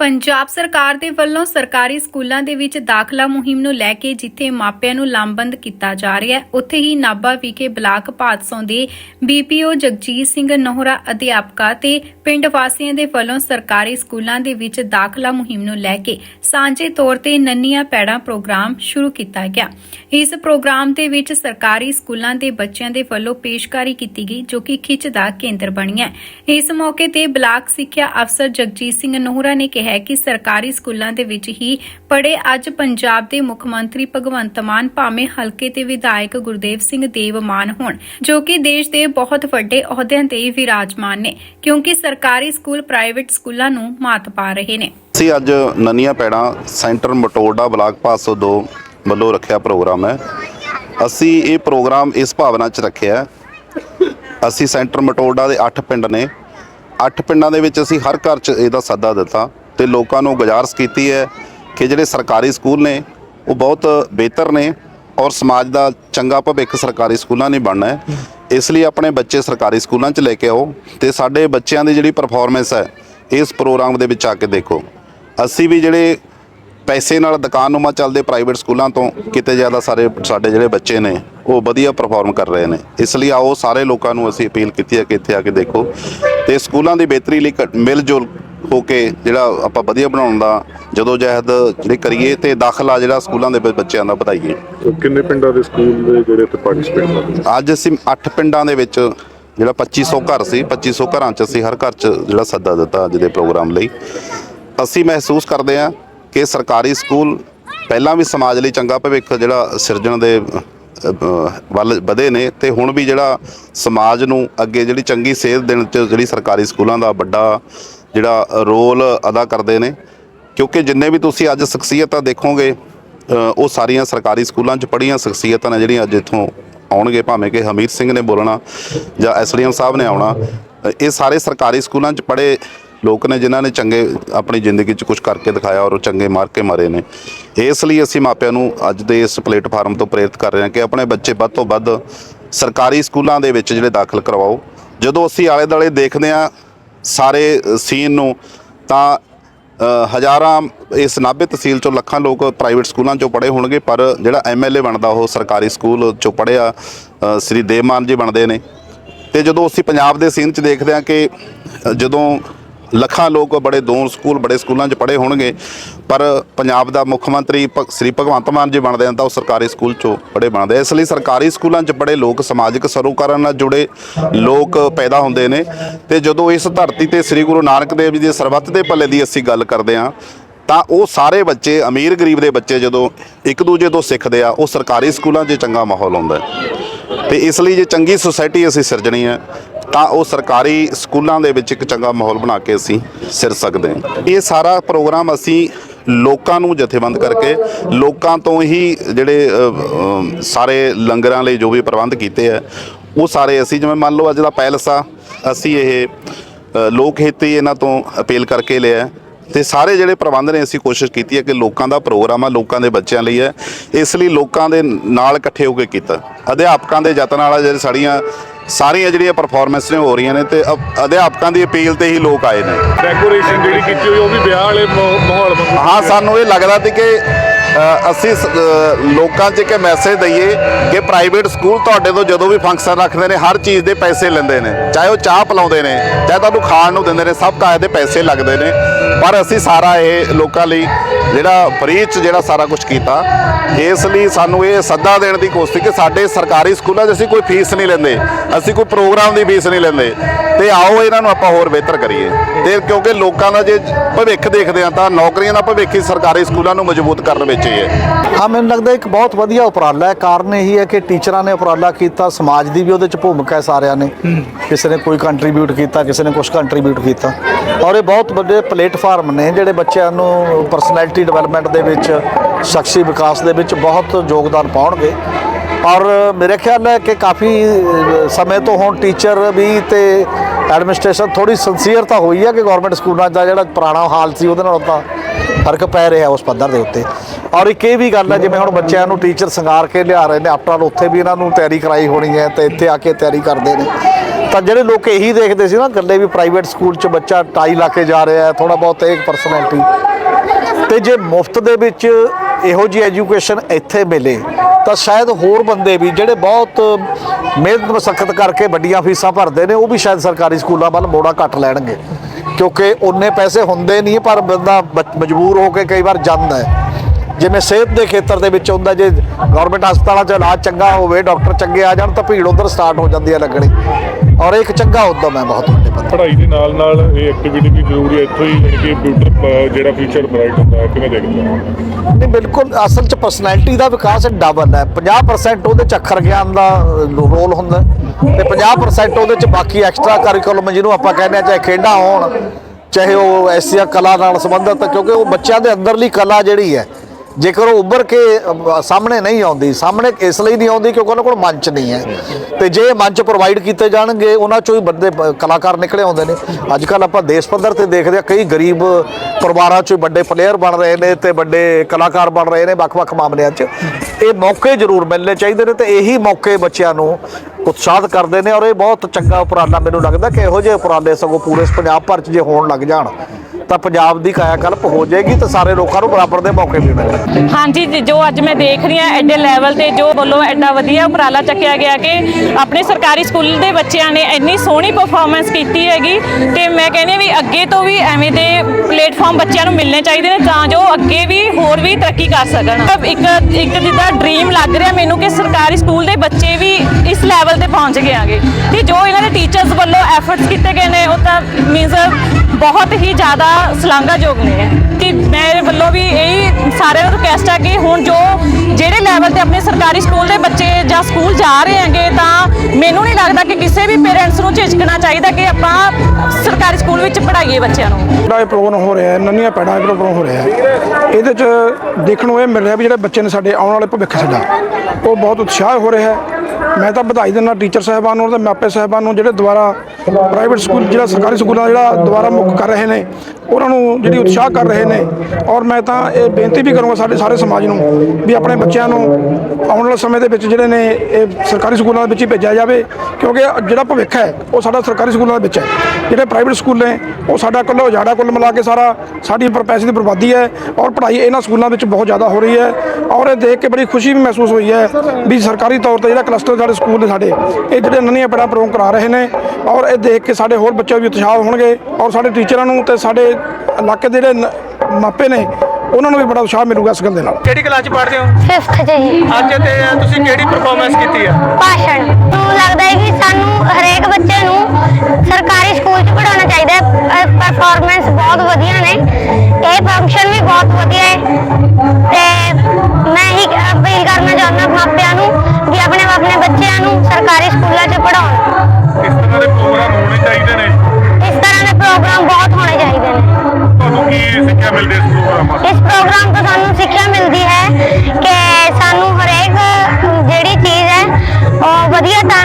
ਪੰਜਾਬ ਸਰਕਾਰ ਦੇ ਵੱਲੋਂ ਸਰਕਾਰੀ ਸਕੂਲਾਂ ਦੇ ਵਿੱਚ ਦਾਖਲਾ ਮੁਹਿੰਮ ਨੂੰ ਲੈ ਕੇ ਜਿੱਥੇ ਮਾਪਿਆਂ ਨੂੰ ਲਾਮਬੰਦ ਕੀਤਾ ਜਾ ਰਿਹਾ ਹੈ, ਉੱਥੇ ਹੀ ਨਾਭਾ ਵਿਖੇ ਬਲਾਕ ਭਾਦਸੋਂ ਦੇ ਬੀਪੀਓ ਜਗਜੀਤ ਸਿੰਘ ਨੋਹਰਾ ਅਧਿਆਪਕਾਂ ਤੇ ਪਿੰਡ ਵਾਸੀਆਂ ਦੇ ਵੱਲੋਂ ਸਰਕਾਰੀ ਸਕੂਲਾਂ ਦੇ ਵਿੱਚ ਦਾਖਲਾ ਮੁਹਿੰਮ ਨੂੰ ਲੈ ਕੇ ਸਾਂਝੇ ਤੌਰ ਤੇ ਨੰਨੀਆਂ ਪੈੜਾਂ ਪ੍ਰੋਗਰਾਮ ਸ਼ੁਰੂ ਕੀਤਾ ਗਿਆ। ਇਸ ਪ੍ਰੋਗਰਾਮ ਦੇ ਵਿੱਚ ਸਰਕਾਰੀ ਸਕੂਲਾਂ ਦੇ ਬੱਚਿਆਂ ਦੇ ਵੱਲੋਂ ਪੇਸ਼ਕਾਰੀ ਕੀਤੀ ਗਈ, ਜੋ ਕਿ ਖਿੱਚ ਦਾ ਕੇਂਦਰ ਬਣੀ ਹੈ ਇਸ ਮੌਕੇ ਤੇ ਬਲਾਕ ਸਿੱਖਿਆ ਅਫਸਰ ਜਗਜੀਤ ਸਿੰਘ ਨੋਹਰਾ ਨੇ ਕਿਹਾ ਕਿ ਸਰਕਾਰੀ ਸਕੂਲਾਂ ਦੇ ਵਿੱਚ ਹੀ ਪੜੇ ਅੱਜ ਪੰਜਾਬ ਦੇ ਮੁੱਖ ਮੰਤਰੀ ਭਗਵੰਤ ਮਾਨ ਭਾਵੇਂ ਹਲਕੇ ਤੇ ਵਿਧਾਇਕ ਗੁਰਦੇਵ ਸਿੰਘ ਦੇਵ ਹੋਣ, ਜੋ ਕਿ ਦੇਸ਼ ਦੇ ਬਹੁਤ ਵੱਡੇ ਅਹੁਦਿਆਂ ਤੇ ਵਿਰਾਜਮਾਨ ਨੇ, ਕਿਉਂਕਿ ਸਰਕਾਰੀ ਸਕੂਲ ਪ੍ਰਾਈਵੇਟ ਸਕੂਲਾਂ ਨੂੰ ਮਾਤ ਪਾ ਰਹੇ ਨੇ। ਅਸੀਂ ਅੱਜ ਨਨੀਆਂ ਪੈੜਾਂ ਸੈਂਟਰ ਮਟੋੜਾ ਬਲਾਕ ਪਾਸੋਂ 2 ਵੱਲੋਂ ਰੱਖਿਆ ਪ੍ਰੋਗਰਾਮ ਹੈ। ਅਸੀਂ ਇਹ ਪ੍ਰੋਗਰਾਮ ਇਸ ਭਾਵਨਾ 'ਚ ਰੱਖਿਆ ਅਸੀਂ ਸੈਂਟਰ ਮਟੋੜਾ ਦੇ 8 ਪਿੰਡ ਨੇ। 8 ਪਿੰਡਾਂ ਦੇ ਵਿੱਚ ਅਸੀਂ ਹਰ ਘਰ 'ਚ ਇਹਦਾ ਸੱਦਾ ਦਿੱਤਾ। ਤੇ ਲੋਕਾਂ ਨੂੰ ਗੁਜ਼ਾਰਿਸ਼ ਕੀਤੀ ਹੈ ਕਿ ਜਿਹੜੇ ਸਰਕਾਰੀ ਸਕੂਲ ਨੇ, ਉਹ ਬਹੁਤ ਬਿਹਤਰ ਨੇ ਔਰ ਸਮਾਜ ਦਾ ਚੰਗਾ ਭਵਿੱਖ ਸਰਕਾਰੀ ਸਕੂਲਾਂ ਨੇ ਬਣਨਾ ਹੈ। ਇਸ ਲਈ ਆਪਣੇ ਬੱਚੇ ਸਰਕਾਰੀ ਸਕੂਲਾਂ 'ਚ ਲੈ ਕੇ ਆਓ ਤੇ ਸਾਡੇ ਬੱਚਿਆਂ ਦੀ ਜਿਹੜੀ ਪਰਫਾਰਮੈਂਸ ਹੈ, ਇਸ ਪ੍ਰੋਗਰਾਮ ਦੇ ਵਿੱਚ ਆ ਕੇ ਦੇਖੋ। ਅਸੀਂ ਵੀ ਜਿਹੜੇ ਪੈਸੇ ਨਾਲ ਦੁਕਾਨਨੁਮਾ ਚੱਲਦੇ ਪ੍ਰਾਈਵੇਟ ਸਕੂਲਾਂ ਤੋਂ ਕਿਤੇ ਜ਼ਿਆਦਾ ਸਾਰੇ ਸਾਡੇ ਜਿਹੜੇ ਬੱਚੇ ਨੇ, ਉਹ ਵਧੀਆ ਪਰਫਾਰਮ ਕਰ ਰਹੇ ਨੇ। ਇਸ ਲਈ ਆਓ, ਸਾਰੇ ਲੋਕਾਂ ਨੂੰ ਅਸੀਂ ਅਪੀਲ ਕੀਤੀ ਹੈ ਕਿ ਇੱਥੇ ਆ ਕੇ ਦੇਖੋ ਤੇ ਸਕੂਲਾਂ ਦੀ ਬਿਹਤਰੀ ਲਈ ਕ- ਮਿਲ ਜੁਲ ਹੋ ਕੇ ਜਿਹੜਾ ਆਪਾਂ ਵਧੀਆ ਬਣਾਉਣ ਦਾ ਜਦੋਂ ਜਹਿਦ ਜਿਹੜੇ ਕਰੀਏ ਤੇ ਦਾਖਲਾ ਜਿਹੜਾ ਸਕੂਲਾਂ ਦੇ ਵਿੱਚ ਬੱਚਿਆਂ ਦਾ ਵਧਾਈਏ। ਕਿੰਨੇ ਪਿੰਡਾਂ ਦੇ ਸਕੂਲ ਦੇ ਜਿਹੜੇ ਤੇ ਪਾਰਟਿਸਿਪੇਟ ਕਰਦੇ ਅੱਜ ਅਸੀਂ 8 ਪਿੰਡਾਂ ਦੇ ਵਿੱਚ ਜਿਹੜਾ 2500 ਘਰ ਸੀ 2500 ਘਰਾਂ 'ਚ ਅਸੀਂ ਹਰ ਘਰ 'ਚ ਜਿਹੜਾ ਸੱਦਾ ਦਿੱਤਾ ਅੱਜ ਦੇ ਪ੍ਰੋਗਰਾਮ ਲਈ। ਅਸੀਂ ਮਹਿਸੂਸ ਕਰਦੇ ਹਾਂ ਕਿ ਸਰਕਾਰੀ ਸਕੂਲ ਪਹਿਲਾਂ ਵੀ ਸਮਾਜ ਲਈ ਚੰਗਾ ਭਵਿੱਖ ਜਿਹੜਾ ਸਿਰਜਣ ਦੇ ਵੱਲ ਵਧੇ ਨੇ ਤੇ ਹੁਣ ਵੀ ਜਿਹੜਾ ਸਮਾਜ ਨੂੰ ਅੱਗੇ ਜਿਹੜੀ ਚੰਗੀ ਸੇਧ ਦੇਣ 'ਚ ਜਿਹੜੀ ਸਰਕਾਰੀ ਸਕੂਲਾਂ ਦਾ ਵੱਡਾ ਜਿਹੜਾ ਰੋਲ ਅਦਾ ਕਰਦੇ ਨੇ। ਕਿਉਂਕਿ ਜਿੰਨੇ ਵੀ ਤੁਸੀਂ ਅੱਜ ਸ਼ਖਸੀਅਤਾਂ ਦੇਖੋਗੇ ਉਹ ਸਾਰੀਆਂ ਸਰਕਾਰੀ ਸਕੂਲਾਂ 'ਚ ਪੜ੍ਹੀਆਂ ਸ਼ਖਸੀਅਤਾਂ ਨੇ ਜਿਹੜੀਆਂ ਅੱਜ ਇੱਥੋਂ ਆਉਣਗੇ। ਭਾਵੇਂ ਕਿ ਹਮੀਦ ਸਿੰਘ ਨੇ ਬੋਲਣਾ ਜਾਂ ਐਸਡੀਐਮ ਸਾਹਿਬ ਨੇ ਆਉਣਾ। ਇਹ ਸਾਰੇ ਸਰਕਾਰੀ ਸਕੂਲਾਂ 'ਚ ਪੜ੍ਹੇ ਲੋਕ ਨੇ ਜਿਨ੍ਹਾਂ ਨੇ ਚੰਗੇ ਆਪਣੀ ਜ਼ਿੰਦਗੀ 'ਚ ਕੁਝ ਕਰਕੇ ਦਿਖਾਇਆ ਔਰ ਉਹ ਚੰਗੇ ਮਾਰ ਕੇ ਮਰੇ ਨੇ। ਇਸ ਲਈ ਅਸੀਂ ਮਾਪਿਆਂ ਨੂੰ ਅੱਜ ਦੇ ਇਸ ਪਲੇਟਫਾਰਮ ਤੋਂ ਪ੍ਰੇਰਿਤ ਕਰ ਰਹੇ ਹਾਂ ਕਿ ਆਪਣੇ ਬੱਚੇ ਵੱਧ ਤੋਂ ਵੱਧ ਸਰਕਾਰੀ ਸਕੂਲਾਂ ਦੇ ਵਿੱਚ ਜਿਹੜੇ ਦਾਖਲ ਕਰਵਾਓ। ਜਦੋਂ ਅਸੀਂ ਆਲੇ ਦਾਲੇ ਦੇਖਦੇ ਹਾਂ ਸਾਰੇ ਸੀਨ ਨੂੰ ਤਾਂ ਹਜ਼ਾਰਾਂ ਇਸ ਨਾਭੇ ਤਹਿਸੀਲ ਚੋਂ ਲੱਖਾਂ ਲੋਕ ਪ੍ਰਾਈਵੇਟ ਸਕੂਲਾਂ ਚੋਂ ਪੜ੍ਹੇ ਹੋਣਗੇ ਪਰ ਜਿਹੜਾ ਐਮਐਲਏ ਬਣਦਾ ਉਹ ਸਰਕਾਰੀ ਸਕੂਲ ਚੋਂ ਪੜ੍ਹਿਆ ਅ, ਸ੍ਰੀ ਦੇਵਮਾਨ ਜੀ ਬਣਦੇ ਨੇ। ਤੇ ਜਦੋਂ ਅਸੀਂ ਪੰਜਾਬ ਦੇ ਸੀਨ 'ਚ ਦੇਖਦੇ ਹਾਂ ਕਿ ਜਦੋਂ ਲੱਖਾਂ ਲੋਕ ਬੜੇ ਦੂਰ ਸਕੂਲ, ਬੜੇ ਸਕੂਲਾਂ 'ਚ ਪੜ੍ਹੇ ਹੋਣਗੇ, ਪਰ ਪੰਜਾਬ ਦਾ ਮੁੱਖ ਮੰਤਰੀ ਭ- ਸ੍ਰੀ ਭਗਵੰਤ ਮਾਨ ਜੀ ਬਣਦੇ ਹਨ ਤਾਂ ਉਹ ਸਰਕਾਰੀ ਸਕੂਲ 'ਚੋਂ ਪੜ੍ਹੇ ਬਣਦੇ ਇਸ ਲਈ ਸਰਕਾਰੀ ਸਕੂਲਾਂ 'ਚ ਪੜ੍ਹੇ ਲੋਕ ਸਮਾਜਿਕ ਸਰੋਕਾਰਾਂ ਨਾਲ ਜੁੜੇ ਲੋਕ ਪੈਦਾ ਹੁੰਦੇ ਨੇ ਤੇ ਜਦੋਂ ਇਸ ਧਰਤੀ ਤੇ ਸ੍ਰੀ ਗੁਰੂ ਨਾਨਕ ਦੇਵ ਜੀ ਦੇ ਸਰਬੱਤ ਦੇ ਭਲੇ ਦੀ ਅਸੀਂ ਗੱਲ ਕਰਦੇ ਹਾਂ, ਤਾਂ ਉਹ ਸਾਰੇ ਬੱਚੇ, ਅਮੀਰ ਗਰੀਬ ਦੇ ਬੱਚੇ ਜਦੋਂ ਇੱਕ ਦੂਜੇ ਤੋਂ ਸਿੱਖਦੇ ਆ, ਉਹ ਸਰਕਾਰੀ ਸਕੂਲਾਂ 'ਚ ਚੰਗਾ ਮਾਹੌਲ ਹੁੰਦਾ ਹੈ। ਤੇ ਇਸ ਲਈ ਜੇ ਚੰਗੀ ਸੁਸਾਇਟੀ ਅਸੀਂ ਸਿਰਜਣੀ ਹੈ ਤਾਂ ਉਹ ਸਰਕਾਰੀ ਸਕੂਲਾਂ ਦੇ ਵਿੱਚ ਇੱਕ ਚੰਗਾ ਮਾਹੌਲ ਬਣਾ ਕੇ ਅਸੀਂ ਸਿਰ ਸਕਦੇ ਹਾਂ। ਇਹ ਸਾਰਾ ਪ੍ਰੋਗਰਾਮ ਅਸੀਂ ਲੋਕਾਂ ਨੂੰ ਜਥੇਬੰਦ ਕਰਕੇ ਲੋਕਾਂ ਤੋਂ ਹੀ ਜਿਹੜੇ ਸਾਰੇ ਲੰਗਰਾਂ ਲਈ ਜੋ ਵੀ ਪ੍ਰਬੰਧ ਕੀਤੇ ਆ ਉਹ ਸਾਰੇ ਅਸੀਂ ਜਿਵੇਂ ਮੰਨ ਲਓ ਅੱਜ ਦਾ ਪੈਲਸ ਆ ਅਸੀਂ ਇਹ ਅ, ਲੋਕ ਹਿੱਤੀ ਇਹਨਾਂ ਤੋਂ ਅਪੀਲ ਕਰਕੇ ਲਿਆ ਤੇ ਸਾਰੇ ਜਿਹੜੇ ਪ੍ਰਬੰਧ ਨੇ ਅਸੀਂ ਕੋਸ਼ਿਸ਼ ਕੀਤੀ ਹੈ ਕਿ ਲੋਕਾਂ ਦਾ ਪ੍ਰੋਗਰਾਮ ਆ ਲੋਕਾਂ ਦੇ ਬੱਚਿਆਂ ਲਈ ਹੈ। ਇਸ ਲਈ ਲੋਕਾਂ ਦੇ ਨਾਲ ਇਕੱਠੇ ਹੋ ਕੇ ਕੀਤਾ। ਅਧਿਆਪਕਾਂ ਦੇ ਯਤਨ ਵਾਲਾ ਜਿਹੜੇ ਸਾਡੀਆਂ ਸਾਰੀਆਂ ਜਿਹੜੀਆਂ ਪਰਫਾਰਮੈਂਸ ਨੇ ਹੋ ਰਹੀਆਂ ਨੇ ਤੇ ਅ- ਅਧਿਆਪਕਾਂ ਦੀ ਅਪੀਲ ਤੇ ਹੀ ਲੋਕ ਆਏ ਨੇ। ਡੈਕੋਰੇਸ਼ਨ ਜਿਹੜੀ ਕੀਤੀ ਹੋਈ ਉਹ ਵੀ ਵਿਆਹ ਵਾਲੇ ਮਾਹੌ- ਮਾਹੌਲ ਵਾਂਗੂ ਹਾਂ ਸਾਨੂੰ ਇਹ ਲੱਗਦਾ ਸੀ ਕਿ ਅ, ਅਸੀਂ ਸ- ਅ, ਲੋਕਾਂ 'ਚ ਇੱਕ ਮੈਸੇਜ ਦਈਏ ਕਿ ਪ੍ਰਾਈਵੇਟ ਸਕੂਲ ਤੁਹਾਡੇ ਤੋਂ ਜਦੋਂ ਵੀ ਫੰਕਸ਼ਨ ਰੱਖਦੇ ਨੇ ਹਰ ਚੀਜ਼ ਦੇ ਪੈਸੇ ਲੈਂਦੇ ਨੇ। ਚਾਹੇ ਉਹ ਚਾਹ ਪਿਲਾਉਂਦੇ ਨੇ ਚਾਹੇ ਤੁਹਾਨੂੰ ਖਾਣ ਨੂੰ ਦਿੰਦੇ ਨੇ ਸਭ ਕਾਇ ਦੇ ਪੈਸੇ ਲੱਗਦੇ ਨੇ। ਪਰ ਅਸੀਂ ਸਾਰਾ ਇਹ ਲੋਕਾਂ ਲਈ ਜਿਹੜਾ ਫ੍ਰੀ 'ਚ ਜਿਹੜਾ ਸਾਰਾ ਕੁਝ ਕੀਤਾ ਇਸ ਲਈ ਸਾਨੂੰ ਇਹ ਸੱਦਾ ਦੇਣ ਦੀ ਕੋਸ਼ਿਸ਼ ਕਿ ਸਾਡੇ ਸਰਕਾਰੀ ਸਕੂਲਾਂ 'ਚ ਅਸੀਂ ਕੋਈ ਫੀਸ ਨਹੀਂ ਲੈਂਦੇ ਅਸੀਂ ਕੋਈ ਪ੍ਰੋਗਰਾਮ ਦੀ ਫੀਸ ਨਹੀਂ ਲੈਂਦੇ। ਤੇ ਆਓ ਇਹਨਾਂ ਨੂੰ ਆਪਾਂ ਹੋਰ ਬਿਹਤਰ ਕਰੀਏ। ਤੇ ਕਿਉਂਕਿ ਲੋਕਾਂ ਦਾ ਜੇ ਭਵਿੱਖ ਦੇਖਦੇ ਆ ਤਾਂ ਨੌਕਰੀਆਂ ਦਾ ਭਵਿੱਖ ਹੀ ਸਰਕਾਰੀ ਸਕੂਲਾਂ ਨੂੰ ਮਜ਼ਬੂਤ ਕਰਨ ਵਿੱਚ ਹੀ ਹੈ। ਹਾਂ ਮੈਨੂੰ ਲੱਗਦਾ ਇੱਕ ਬਹੁਤ ਵਧੀਆ ਉਪਰਾਲਾ ਹੈ। ਕਾਰਨ ਇਹੀ ਹੈ ਕਿ ਟੀਚਰਾਂ ਨੇ ਉਪਰਾਲਾ ਕੀਤਾ ਸਮਾਜ ਦੀ ਵੀ ਉਹਦੇ ਚ ਭੂਮਿਕਾ ਹੈ ਸਾਰਿਆਂ ਨੇ। ਕਿਸੇ ਨੇ ਕੋਈ ਕੰਟਰੀਬਿਊਟ ਕੀਤਾ ਕਿਸੇ ਨੇ ਕੁਝ ਕੰਟਰੀਬਿਊਟ ਕੀਤਾ। ਔਰ ਇਹ ਬਹੁਤ ਵੱਡੇ ਪਲੇਟਫਾਰਮ ਨੇ ਜਿਹੜੇ ਬੱਚਿਆਂ ਨੂੰ ਪਰਸਨੈਲਿਟੀ ਡਿਵੈਲਪਮੈਂਟ ਦੇ ਵਿੱਚ, ਸ਼ਖਸੀ ਵਿਕਾਸ ਦੇ ਵਿੱਚ ਬਹੁਤ ਯੋਗਦਾਨ ਪਾਉਣਗੇ। ਔਰ ਮੇਰੇ ਖਿਆਲ ਹੈ ਕਿ ਕਾਫੀ ਸਮੇਂ ਤੋਂ ਹੁਣ ਟੀਚਰ ਵੀ ਤੇ ਐਡਮਿਨਿਸਟ੍ਰੇਸ਼ਨ ਥੋੜੀ ਸਿੰਸੀਅਰ ਤਾਂ ਹੋਈ ਹੈ ਕਿ ਗਵਰਨਮੈਂਟ ਸਕੂਲਾਂ ਦਾ ਜਿਹੜਾ ਪੁਰਾਣਾ ਹਾਲ ਸੀ ਉਹਦੇ ਨਾਲ ਤਾਂ ਫ਼ਰਕ ਪੈ ਰਿਹਾ ਉਸ ਪੱਧਰ ਦੇ ਉੱਤੇ। ਔਰ ਇੱਕ ਇਹ ਵੀ ਗੱਲ ਹੈ, ਜਿਵੇਂ ਹੁਣ ਬੱਚਿਆਂ ਨੂੰ ਟੀਚਰ ਸੰਗਾਰ ਕੇ ਲਿਆ ਰਹੇ ਨੇ ਆਫਟਰ ਉੱਥੇ ਵੀ ਇਹਨਾਂ ਨੂੰ ਤਿਆਰੀ ਕਰਾਈ ਹੋਣੀ ਹੈ ਤੇ ਇੱਥੇ ਆ ਕੇ ਤਿਆਰੀ ਕਰਦੇ ਨੇ। ਤਾਂ ਜਿਹੜੇ ਲੋਕ ਇਹੀ ਦੇਖਦੇ ਸੀ ਨਾ, ਇਕੱਲੇ ਵੀ ਪ੍ਰਾਈਵੇਟ ਸਕੂਲ 'ਚ ਬੱਚਾ ਟਾਈ ਲਾ ਕੇ ਜਾ ਰਿਹਾ ਹੈ ਥੋੜਾ ਬਹੁਤ ਇੱਕ ਪਰਸਨੈਲਿਟੀ ਤੇ ਜੇ ਮੁਫਤ ਦੇ ਵਿੱਚ ਇਹੋ ਜੀ ਐਜੂਕੇਸ਼ਨ ਇੱਥੇ ਮਿਲੇ, ਤਾਂ ਸ਼ਾਇਦ ਹੋਰ ਬੰਦੇ ਵੀ ਜਿਹੜੇ ਬਹੁਤ ਮਿਹਨਤ ਮਸਕਤ ਕਰਕੇ ਵੱਡੀਆਂ ਫੀਸਾਂ ਭਰਦੇ ਨੇ, ਉਹ ਵੀ ਸ਼ਾਇਦ ਸਰਕਾਰੀ ਸਕੂਲਾਂ ਵੱਲ ਮੋੜਾ ਘੱਟ ਲੈਣਗੇ। ਕਿਉਂਕਿ ਉਹਨੇ ਪੈਸੇ ਹੁੰਦੇ ਨਹੀਂ, ਪਰ ਬੰਦਾ ਬ- ਮਜਬੂਰ ਹੋ ਕੇ ਕਈ ਵਾਰ ਜਾਂਦਾ ਹੈ। ਜਿਵੇਂ ਸਿਹਤ ਦੇ ਖੇਤਰ ਦੇ ਵਿੱਚ ਹੁੰਦਾ ਜੇ ਗਵਰਨਮੈਂਟ ਹਸਪਤਾਲਾਂ 'ਚ ਇਲਾਜ ਚੰਗਾ ਹੋਵੇ ਡਾਕਟਰ ਚੰਗੇ ਆ ਜਾਣ ਤਾਂ ਭੀੜ ਉਧਰ ਸਟਾਰਟ ਹੋ ਜਾਂਦੀ ਹੈ ਲੱਗਣੀ। ਔਰ ਇਹ ਇੱਕ ਚੰਗਾ ਉਦਮ ਹੈ ਬਹੁਤ ਵੱਡੇ ਪੱਧਰ ਪੜ੍ਹਾਈ ਦੇ ਨਾਲ ਨਾਲ ਇਹ ਐਕਟੀਵਿਟੀ ਵੀ ਜ਼ਰੂਰੀ ਹੈ ਇੱਥੋਂ ਹੀ ਕਿ ਕੰਪਿਊਟਰ ਜਿਹੜਾ ਫਿਊਚਰ ਬ੍ਰਾਈਟ ਹੁੰਦਾ ਹੈ ਕਿਵੇਂ ਦੇਖਦੇ ਹੋ? ਨਹੀਂ ਬਿਲਕੁਲ ਅਸਲ 'ਚ ਪਰਸਨੈਲਿਟੀ ਦਾ ਵਿਕਾਸ ਡਬਲ ਹੈ। 50% ਉਹਦੇ 'ਚ ਅੱਖਰ ਗਿਆਨ ਦਾ ਰੋਲ ਹੁੰਦਾ ਤੇ 50% ਉਹਦੇ 'ਚ ਬਾਕੀ ਐਕਸਟਰਾ ਕਰਿਕੂਲਮ ਜਿਹਨੂੰ ਆਪਾਂ ਕਹਿੰਦੇ ਆ ਚਾਹੇ ਖੇਡਾਂ ਹੋਣ ਚਾਹੇ ਉਹ ਐਸੀਆਂ ਕਲਾ ਨਾਲ ਸੰਬੰਧਿਤ ਕਿਉਂਕਿ ਉਹ ਬੱਚਿਆਂ ਦੇ ਅੰਦਰਲੀ ਕਲਾ ਜਿਹੜੀ ਹੈ ਜੇਕਰ ਉਹ ਉੱਭਰ ਕੇ ਸਾਹਮਣੇ ਨਹੀਂ ਆਉਂਦੀ, ਸਾਹਮਣੇ ਇਸ ਲਈ ਨਹੀਂ ਆਉਂਦੀ ਕਿਉਂਕਿ ਉਹਨਾਂ ਕੋਲ ਮੰਚ ਨਹੀਂ ਹੈ। ਤੇ ਜੇ ਮੰਚ ਪ੍ਰੋਵਾਈਡ ਕੀਤੇ ਜਾਣਗੇ, ਉਹਨਾਂ ਚੋਂ ਹੀ ਬੰਦੇ ਕਲਾਕਾਰ ਨਿਕਲੇ ਆਉਂਦੇ ਨੇ। ਅੱਜ ਕੱਲ ਆਪਾਂ ਦੇਸ਼ ਪੱਧਰ ਤੇ ਦੇਖਦੇ ਆ ਕਈ ਗਰੀਬ ਪਰਿਵਾਰਾਂ ਚੋਂ ਹੀ ਵੱਡੇ ਪਲੇਅਰ ਬਣ ਰਹੇ ਨੇ ਤੇ ਵੱਡੇ ਕਲਾਕਾਰ ਬਣ ਰਹੇ ਨੇ ਵੱਖ-ਵੱਖ ਮਾਮਲਿਆਂ 'ਚ। ਇਹ ਮੌਕੇ ਜ਼ਰੂਰ ਮਿਲਣੇ ਚਾਹੀਦੇ ਨੇ ਤੇ ਇਹੀ ਮੌਕੇ ਬੱਚਿਆਂ ਨੂੰ ਉਤਸ਼ਾਹਿਤ ਕਰਦੇ ਨੇ ਔਰ ਇਹ ਬਹੁਤ ਚੰਗਾ ਉਪਰਾਲਾ ਮੈਨੂੰ ਲੱਗਦਾ ਕਿ ਇਹੋ ਜਿਹੇ ਉਪਰਾਲੇ ਸਗੋਂ ਪੂਰੇ ਪੰਜਾਬ ਭਰ 'ਚ ਜੇ ਹੋਣ ਲੱਗ ਜਾਣ। ਤਾਂ ਪੰਜਾਬ ਦੀ ਕਾਇਆ ਹੋ ਜਾਏਗੀ ਤੇ ਸਾਰੇ ਲੋਕਾਂ ਨੂੰ ਬਰਾਬਰ ਦੇ ਮੌਕੇ ਮਿਲਣਗੇ। ਹਾਂਜੀ ਜੀ, ਜੋ ਅੱਜ ਮੈਂ ਦੇਖ ਰਹੀ ਹਾਂ ਐਡੇ ਲੈਵਲ ਤੇ ਜੋ ਵੱਲੋਂ ਐਡਾ ਵਧੀਆ ਉਪਰਾਲਾ ਚੱਕਿਆ ਗਿਆ ਕਿ ਆਪਣੇ ਸਰਕਾਰੀ ਸਕੂਲ ਦੇ ਬੱਚਿਆਂ ਨੇ ਇੰਨੀ ਸੋਹਣੀ ਪਰਫਾਰਮੈਂਸ ਕੀਤੀ ਹੈਗੀ ਤੇ ਮੈਂ ਕਹਿੰਦੀ ਵੀ ਅੱਗੇ ਤੋਂ ਵੀ ਐਵੇਂ ਦੇ ਪਲੇਟਫਾਰਮ ਬੱਚਿਆਂ ਨੂੰ ਮਿਲਣੇ ਚਾਹੀਦੇ ਨੇ ਤਾਂ ਜੋ ਅੱਗੇ ਵੀ ਹੋਰ ਵੀ ਤਰੱਕੀ ਕਰ ਸਕਣ। ਇੱਕ ਇੱਕ ਜਿੱਦਾਂ ਡ੍ਰੀਮ ਲੱਗ ਰਿਹਾ ਮੈਨੂੰ ਕਿ ਸਰਕਾਰੀ ਸਕੂਲ ਦੇ ਬੱਚੇ ਵੀ ਇਸ ਲੈਵਲ ਤੇ ਪਹੁੰਚ ਗਏ ਆਗੇ ਤੇ ਜੋ ਇਹਨਾਂ ਦੇ ਟੀਚਰਸ ਵੱਲੋਂ ਐਫਰਟਸ ਕੀਤੇ ਗਏ ਨੇ ਉਹ ਤਾਂ ਮੀਨਸ ਬਹੁਤ ਹੀ ਜ਼ਿਆਦਾ ਸ਼ਲਾਘਾਯੋਗ ਨੇ ਕਿ ਮੇਰੇ ਵੱਲੋਂ ਵੀ ਇਹ ਸਾਰਿਆਂ ਨੂੰ ਰਿਕਵੈਸਟ ਹੈ ਕਿ ਹੁਣ ਜੋ ਜਿਹੜੇ ਲੈਵਲ ਤੇ ਆਪਣੇ ਸਰਕਾਰੀ ਸਕੂਲ ਦੇ ਬੱਚੇ ਜਾਂ ਸਕੂਲ ਜਾ ਰਹੇ ਹੈਗੇ, ਤਾਂ ਮੈਨੂੰ ਨਹੀਂ ਲੱਗਦਾ ਕਿ ਕਿਸੇ ਵੀ ਪੇਰੈਂਟਸ ਨੂੰ ਝਿਜਕਣਾ ਚਾਹੀਦਾ ਕਿ ਆਪਾਂ ਸਰਕਾਰੀ ਸਕੂਲ ਵਿੱਚ ਪੜ੍ਹਾਈਏ ਬੱਚਿਆਂ ਨੂੰ। ਜਿਹੜਾ ਇਹ ਪ੍ਰੋਗਰਾਮ ਹੋ ਰਿਹਾ ਹੈ, ਨੰਨੀਆਂ ਪੈੜਾਂ ਦਾ ਪ੍ਰੋਗਰਾਮ ਹੋ ਰਿਹਾ ਹੈ। ਇਹਦੇ 'ਚ ਦੇਖਣ ਨੂੰ ਇਹ ਮਿਲ ਰਿਹਾ ਵੀ ਜਿਹੜੇ ਬੱਚੇ ਨੇ ਸਾਡੇ ਆਉਣ ਵਾਲੇ ਭਵਿੱਖ ਸਾਡਾ, ਉਹ ਬਹੁਤ ਉਤਸ਼ਾਹ ਹੋ ਰਿਹਾ ਹੈ। ਮੈਂ ਤਾਂ ਵਧਾਈ ਦਿੰਦਾ ਟੀਚਰ ਸਾਹਿਬਾਨ ਨੂੰ ਤੇ ਮਾਪੇ ਸਾਹਿਬਾਨ ਨੂੰ, ਜਿਹੜੇ ਦੁਆਰਾ ਪ੍ਰਾਈਵੇਟ ਸਕੂਲ ਜਿਹੜਾ ਸਰਕਾਰੀ ਸਕੂਲਾਂ ਦਾ ਜਿਹੜਾ ਦੁਆਰਾ ਮੁੱਖ ਕਰ ਰਹੇ ਨੇ, ਉਹਨਾਂ ਨੂੰ ਜਿਹੜੀ ਉਤਸ਼ਾਹ ਕਰ ਰਹੇ ਨੇ। ਔਰ ਮੈਂ ਤਾਂ ਇਹ ਬੇਨਤੀ ਵੀ ਕਰੂੰਗਾ ਸਾਡੇ ਸਾਰੇ ਸਮਾਜ ਨੂੰ ਵੀ ਆਪਣੇ ਬੱਚਿਆਂ ਨੂੰ ਆਉਣ ਵਾਲੇ ਸਮੇਂ ਦੇ ਵਿੱਚ ਜਿਹੜੇ ਨੇ ਇਹ ਸਰਕਾਰੀ ਸਕੂਲਾਂ ਦੇ ਵਿੱਚ ਹੀ ਭੇਜਿਆ ਜਾਵੇ, ਕਿਉਂਕਿ ਜਿਹੜਾ ਭਵਿੱਖ ਹੈ, ਉਹ ਸਾਡਾ ਸਰਕਾਰੀ ਸਕੂਲਾਂ ਦੇ ਵਿੱਚ ਹੈ। ਜਿਹੜੇ ਪ੍ਰਾਈਵੇਟ ਸਕੂਲ ਨੇ, ਉਹ ਸਾਡਾ ਕੱਲ੍ਹ ਉਜਾੜਾ ਕੁੱਲ ਮਿਲਾ ਕੇ ਸਾਰਾ ਸਾਡੀ ਪਰ ਪੈਸੇ ਦੀ ਬਰਬਾਦੀ ਹੈ ਔਰ ਪੜ੍ਹਾਈ ਇਹਨਾਂ ਸਕੂਲਾਂ ਵਿੱਚ ਬਹੁਤ ਜ਼ਿਆਦਾ ਹੋ ਰਹੀ ਹੈ ਔਰ ਇਹ ਦੇਖ ਕੇ ਬੜੀ ਖੁਸ਼ੀ ਵੀ ਮਹਿਸੂਸ ਹੋਈ ਹੈ ਵੀ ਸਰਕਾਰੀ ਤੌਰ ਤੇ ਜਿਹੜਾ ਕਲਸਟਰ ਸਾਡੇ ਸਕੂਲ ਨੇ ਸਾਡੇ, ਇਹ ਜਿਹੜੇ ਨੰਨੀਆਂ ਪੜਾ ਪ੍ਰੋਗਰਾਮ ਕਰਾ ਰਹੇ ਨੇ ਔਰ ਇਹ ਦੇਖ ਕੇ ਸਾਡੇ ਹੋਰ ਬੱਚੇ ਵੀ ਉਤਸ਼ਾਹ ਹੋਣਗੇ ਔਰ ਸਾਡੇ ਟੀਚਰਾਂ ਨੂੰ ਤੇ ਸਾਡੇ ਇਲਾਕੇ ਦੇ ਜਿਹੜੇ ਨ- ਮਾਪੇ ਨੇ ਉਹਨਾਂ ਨੂੰ ਵੀ ਬੜਾ ਉਤਸ਼ਾਹ ਮਿਲੂਗਾ ਇਸ ਗੱਲ ਦੇ ਨਾਲ। ਕਿਹੜੀ ਕਲਾਸ ਚ ਪੜ੍ਹਦੇ ਹੋ? ਫਿਫਥ ਚ ਜੀ। ਅੱਜ ਤੇ ਤੁਸੀਂ ਕਿਹੜੀ ਪਰਫਾਰਮੈਂਸ ਕੀਤੀ ਹੈ ਭਾਸ਼ਣ। ਨੂੰ ਲੱਗਦਾ ਹੈ ਕਿ ਸਾਨੂੰ ਹਰੇਕ ਬੱਚੇ ਨੂੰ ਸਰਕਾਰੀ ਸਕੂਲ 'ਚ ਪੜਾਉਣਾ ਚਾਹੀਦਾ ਹੈ। ਪਰਫਾਰਮੈਂਸ ਬਹੁਤ ਵਧੀਆ ਨੇ। ਇਹ ਫੰਕਸ਼ਨ ਵੀ ਬਹੁਤ ਵਧੀਆ ਹੈ। ਹਰੇਕ